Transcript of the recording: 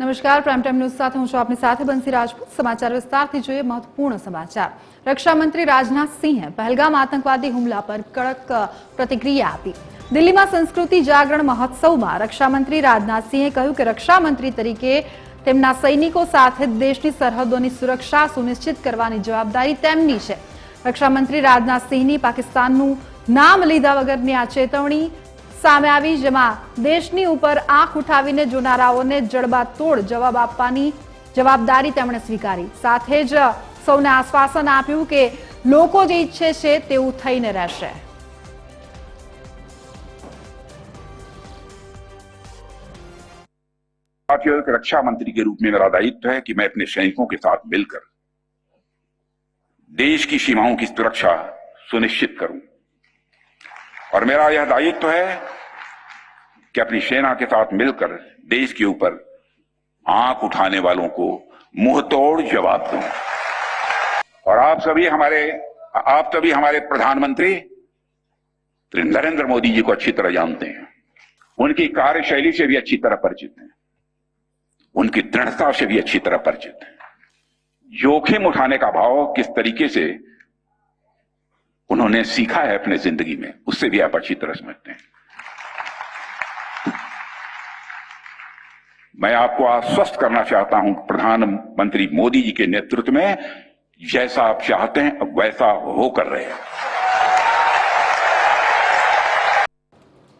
નમસ્કાર prime time news સાથે હું છું આપની સાથે બંસી રાજપૂત. સમાચાર વિસ્તારથી જોઈએ મહત્વપૂર્ણ સમાચાર. રક્ષામંત્રી રાજનાથસિંહે રાજનાથ સિંહે પહેલગામ આતંકવાદી હુમલા પર કડક પ્રતિક્રિયા આપી. દિલ્હીમાં સંસ્કૃતિ જાગરણ મહોત્સવમાં રક્ષામંત્રી રાજનાથસિંહે કહ્યું કે રક્ષામંત્રી તરીકે તેમના સૈનિકો સાથે દેશની સરહદોની સુરક્ષા સુનિશ્ચિત કરવાની જવાબદારી તેમની છે. રક્ષામંત્રી રાજનાથસિંહની પાકિસ્તાનનું નામ લીધા વગરની આ ચેતવણી સામે આવી જેમાં દેશની ઉપર આંખ ઉઠાવીને જોનારાઓને જડબાતોડ જવાબ આપવાની જવાબદારી તેમણે સ્વીકારી સાથે જ સૌને આશ્વાસન આપ્યું કે લોકો જે ઈચ્છે છે તેવું થઈને રહેશે साथियों एक रक्षा मंत्री के रूप में मेरा दायित्व है कि मैं अपने सैनिकों के साथ मिलकर देश की सीमाओं की सुरक्षा सुनिश्चित करूं और मेरा यह दायित्व तो है कि अपनी सेना के साथ मिलकर देश के ऊपर आँख उठाने वालों को मुँह तोड़ जवाब दूँ। और आप सभी हमारे, आप सभी हमारे प्रधानमंत्री श्री नरेंद्र मोदी जी को अच्छी तरह जानते हैं। उनकी कार्यशैली से भी अच्छी तरह परिचित हैं। उनकी दृढ़ता से भी अच्छी तरह परिचित है। जोखिम उठाने का भाव किस तरीके से उन्होंने सीखा है अपने ज़िंदगी में, उससे भी आप अच्छी तरह समझते हैं। मैं आपको आश्वस्त करना चाहता हूँ, प्रधानमंत्री मोदी जी के नेतृत्व में, जैसा आप चाहते हैं वैसा हो कर रहे। हैं